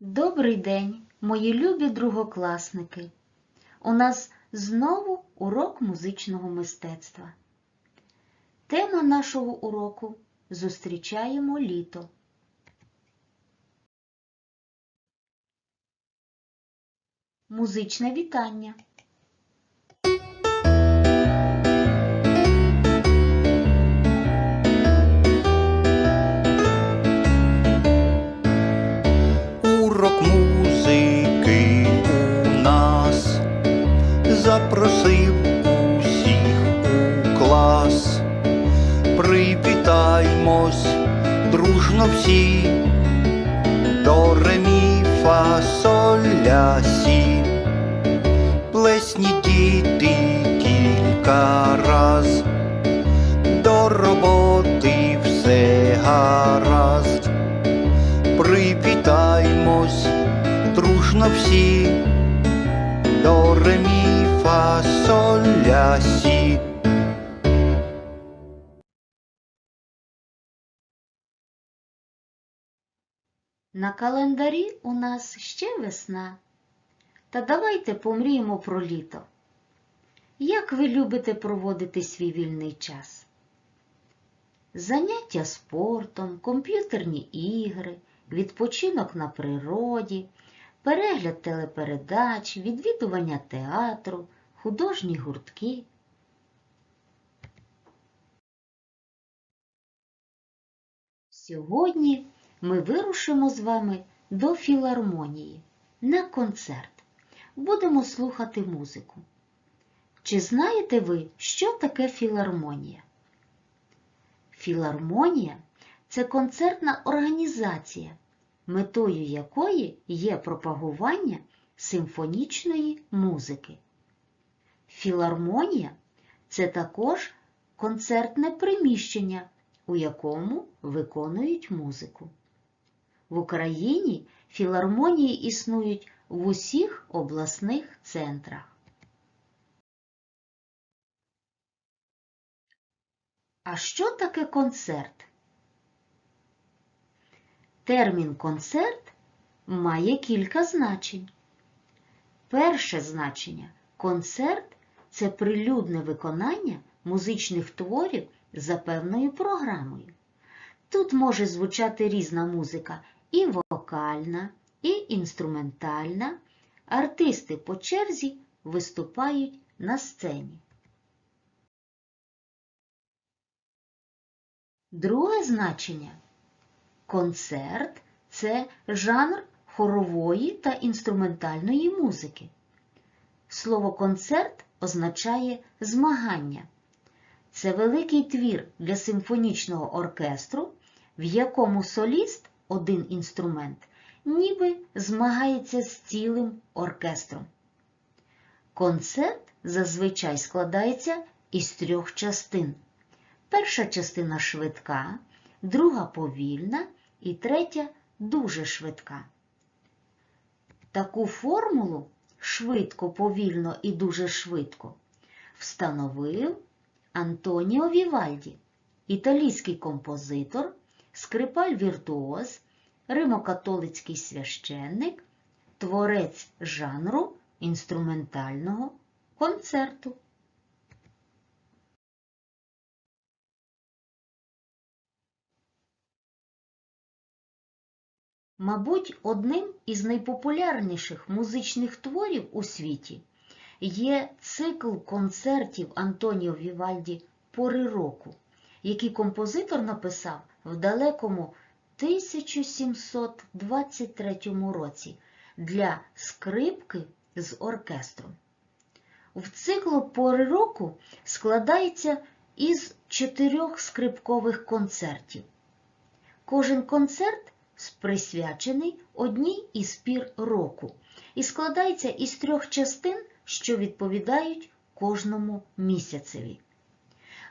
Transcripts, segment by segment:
Добрий день, мої любі другокласники! У нас знову урок музичного мистецтва. Тема нашого уроку Зустрічаємо літо. Музичне вітання. Привітаймось дружно всі до ремі фа сі. Плесні діти кілька раз, до роботи все гаразд. Привітаймось дружно всі до ремі фа сі. На календарі у нас ще весна. Та давайте помріємо про літо. Як ви любите проводити свій вільний час? Заняття спортом, комп'ютерні ігри, відпочинок на природі, перегляд телепередач, відвідування театру, художні гуртки. Сьогодні ми вирушимо з вами до філармонії на концерт. Будемо слухати музику. Чи знаєте ви, що таке філармонія? Філармонія це концертна організація, метою якої є пропагування симфонічної музики. Філармонія це також концертне приміщення, у якому виконують музику. В Україні філармонії існують в усіх обласних центрах. А що таке концерт? Термін концерт має кілька значень. Перше значення концерт це прилюдне виконання музичних творів за певною програмою. Тут може звучати різна музика і вокальна, і інструментальна. Артисти по черзі виступають на сцені. Друге значення. Концерт це жанр хорової та інструментальної музики. Слово концерт означає змагання. Це великий твір для симфонічного оркестру, в якому соліст, один інструмент, ніби змагається з цілим оркестром. Концерт зазвичай складається із трьох частин. Перша частина швидка, друга повільна і третя дуже швидка. Таку формулу швидко, повільно і дуже швидко встановив Антоніо Вівальді, італійський композитор, скрипаль-віртуоз, римокатолицький священник, творець жанру інструментального концерту. Мабуть, одним із найпопулярніших музичних творів у світі є цикл концертів Антоніо Вівальді Пори року, який композитор написав в далекому 1723 році для скрипки з оркестром. В циклу Пори року складається із чотирьох скрипкових концертів. Кожен концерт присвячений одній із пір року і складається із трьох частин, що відповідають кожному місяцеві.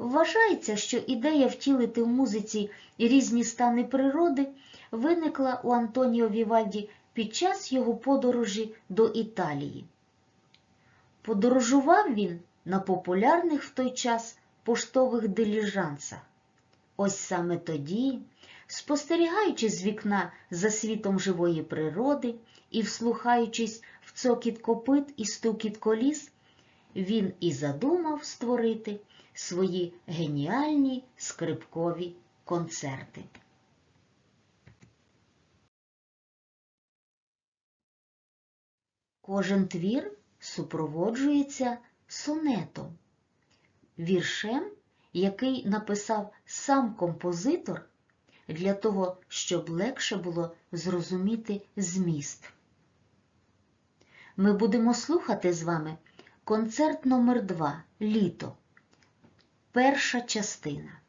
Вважається, що ідея втілити в музиці різні стани природи виникла у Антоніо Вівальді під час його подорожі до Італії. Подорожував він на популярних в той час поштових диліжансах. Ось саме тоді, спостерігаючи з вікна за світом живої природи і вслухаючись в цокіт копит і стукіт коліс, він і задумав створити свої геніальні скрипкові концерти. Кожен твір супроводжується сонетом, віршем, який написав сам композитор для того, щоб легше було зрозуміти зміст. Ми будемо слухати з вами концерт номер 2 Літо. Перша частина.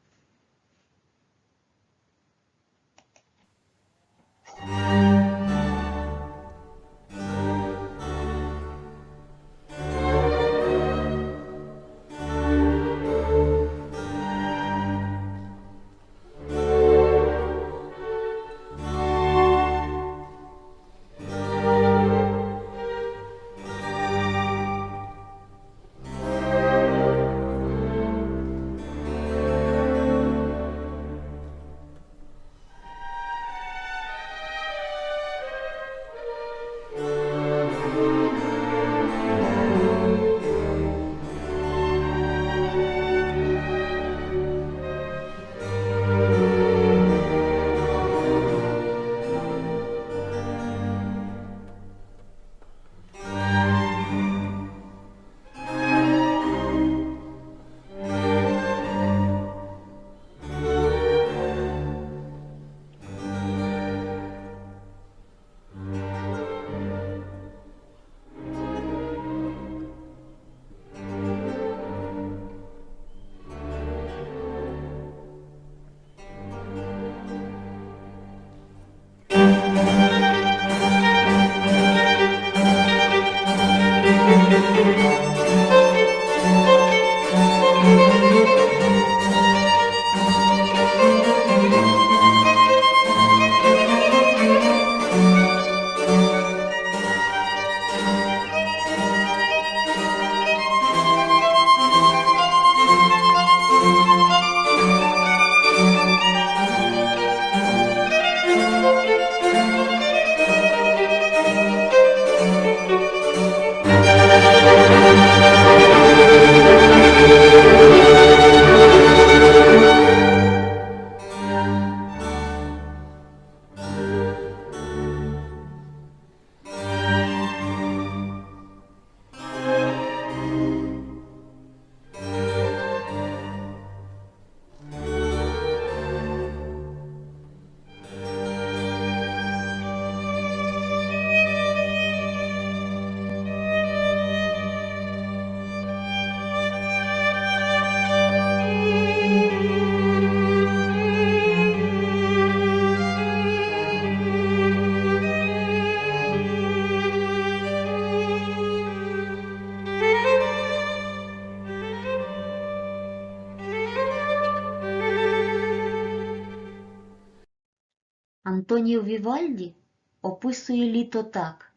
Антоніо Вівальді описує літо так.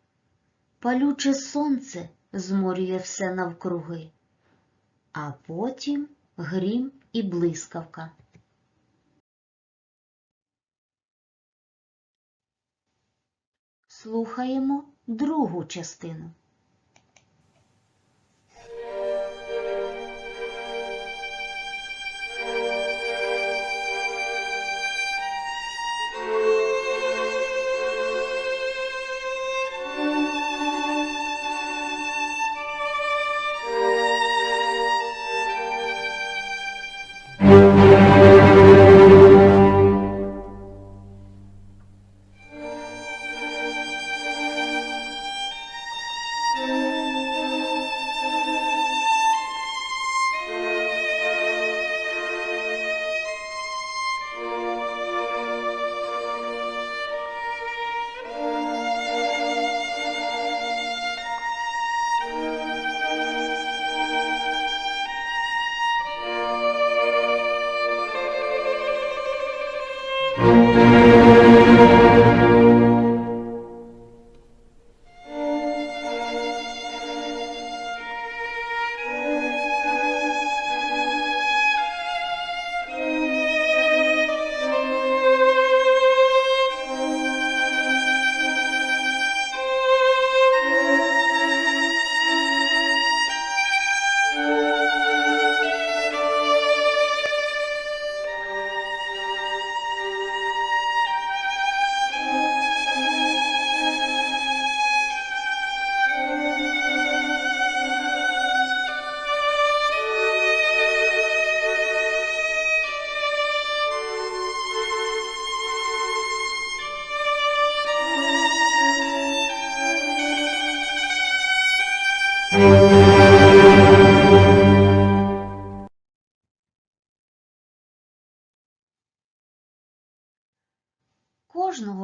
Палюче сонце зморює все навкруги, а потім грім і блискавка. Слухаємо другу частину.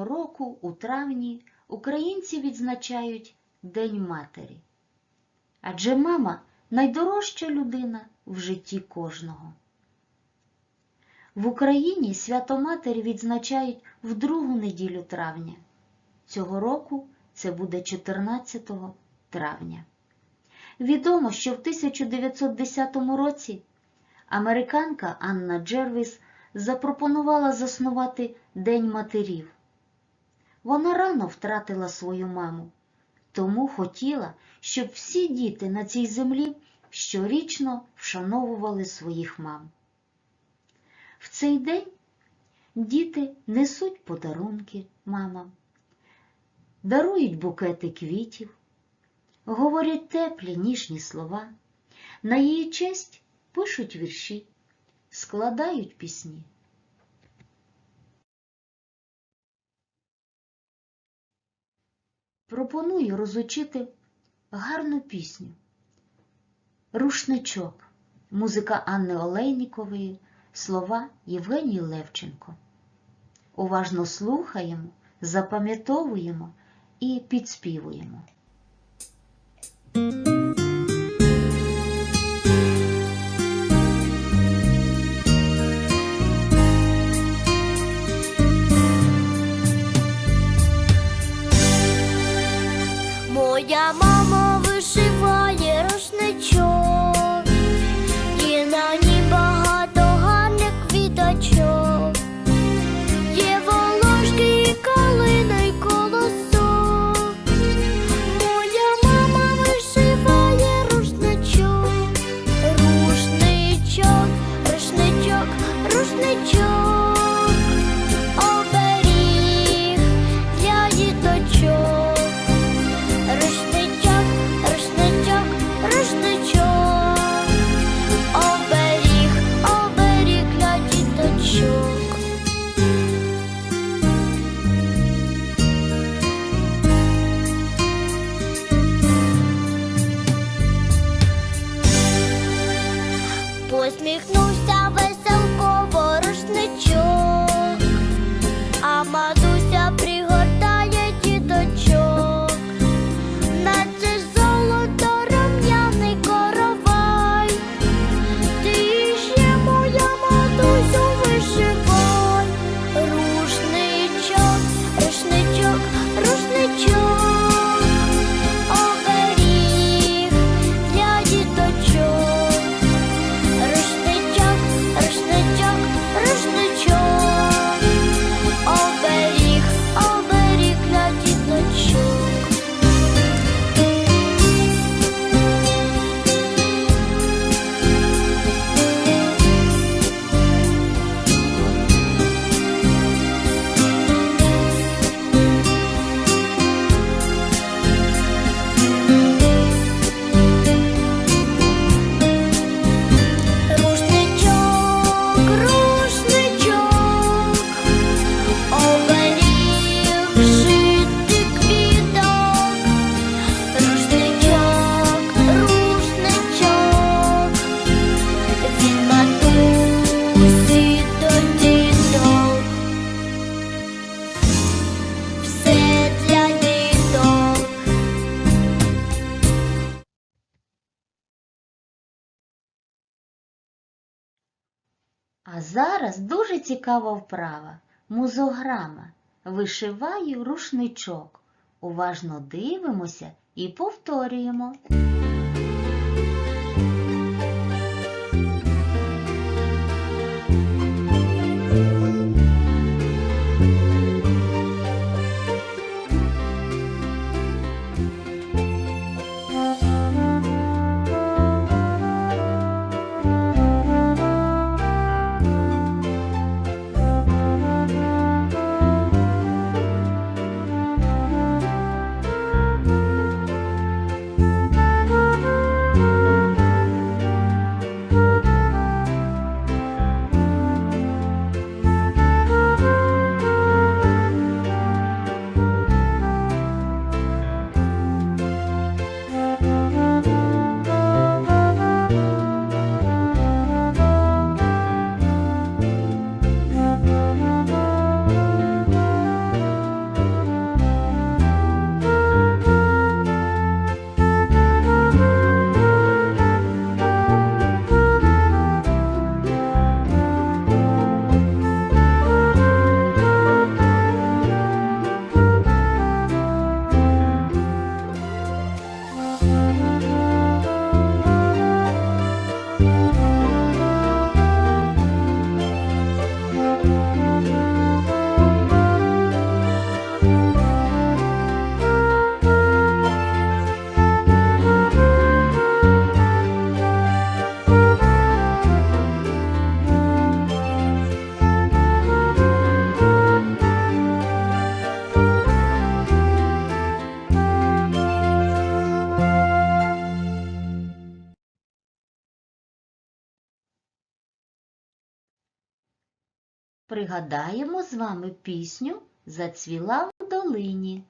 Кожного року у травні українці відзначають День матері. Адже мама найдорожча людина в житті кожного. В Україні свято Матері відзначають в другу неділю травня. Цього року це буде 14 травня. Відомо, що в 1910 році американка Анна Джервіс запропонувала заснувати День матерів. Вона рано втратила свою маму, тому хотіла, щоб всі діти на цій землі щорічно вшановували своїх мам. В цей день діти несуть подарунки мамам, дарують букети квітів, говорять теплі ніжні слова, на її честь пишуть вірші, складають пісні. Пропоную розучити гарну пісню. Рушничок, музика Анни Олейнікової, слова Євгенії Левченко. Уважно слухаємо, запам'ятовуємо і підспівуємо. Зараз дуже цікава вправа. Музограма. Вишиваю рушничок. Уважно дивимося і повторюємо. пригадаємо з вами пісню Зацвіла в долині.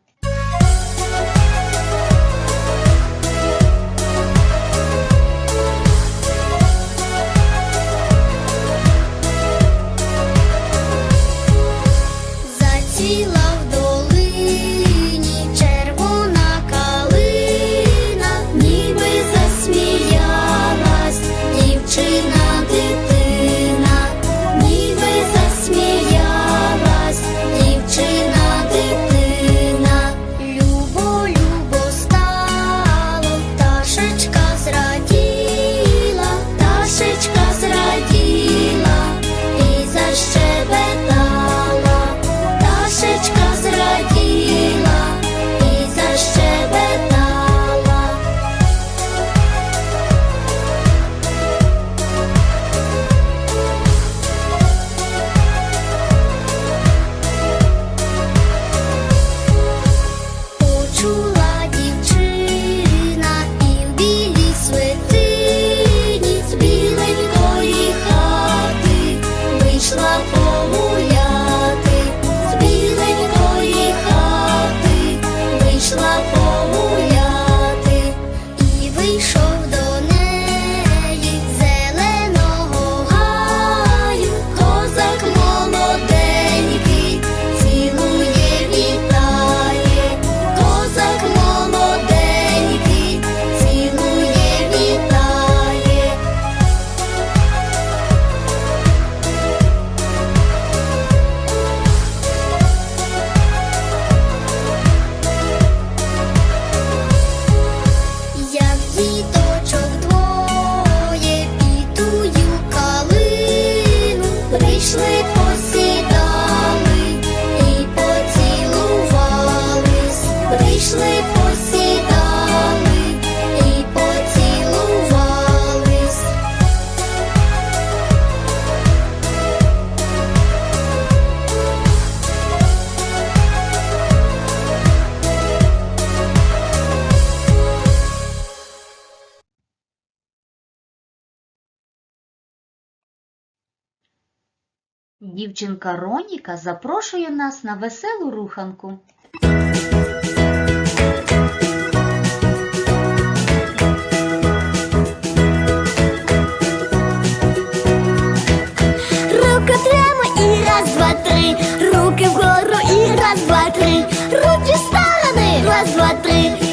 дівчинка Роніка запрошує нас на веселу руханку. Руки прямо і раз, два, три, руки вгору і раз, два, три, руки в сторони, раз, два, три.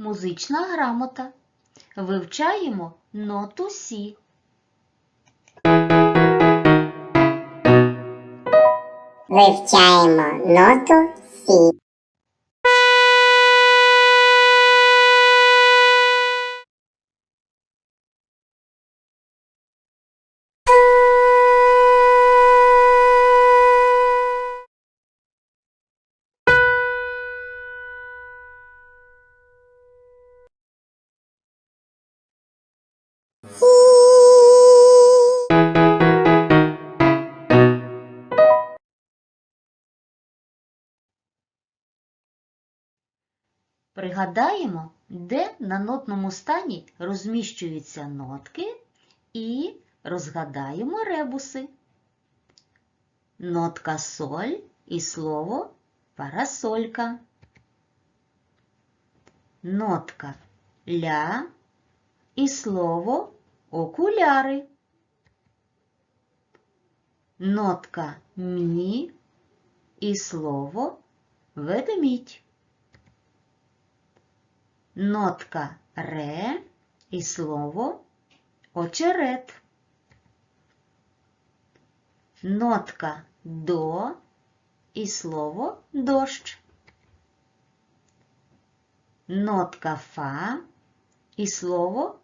Музична грамота. Вивчаємо ноту Сі. Вивчаємо ноту Сі. Пригадаємо, де на нотному стані розміщуються нотки і розгадаємо ребуси. Нотка соль і слово парасолька. Нотка ля і слово окуляри. Нотка мі і слово ведмідь. Нотка ре і слово очерет. Нотка до і слово дощ. Нотка фа і слово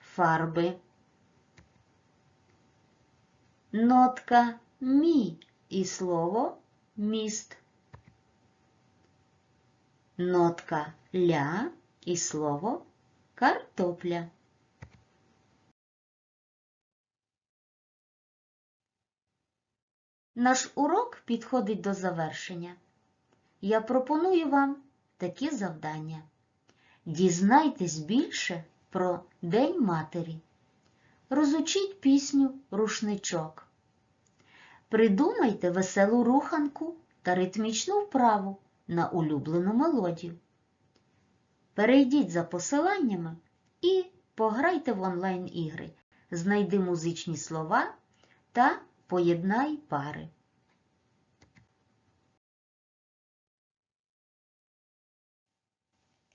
фарби. Нотка мі і слово міст. Нотка ля і слово картопля. Наш урок підходить до завершення. Я пропоную вам такі завдання. Дізнайтесь більше про День Матері. Розучіть пісню Рушничок. Придумайте веселу руханку та ритмічну вправу на улюблену мелодію. Перейдіть за посиланнями і пограйте в онлайн-ігри. Знайди музичні слова та поєднай пари.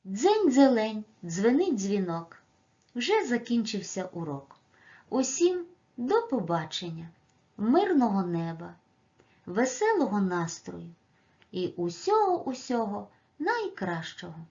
Дзень зелень, дзвенить дзвінок. Вже закінчився урок. Усім до побачення, мирного неба, веселого настрою і усього усього найкращого.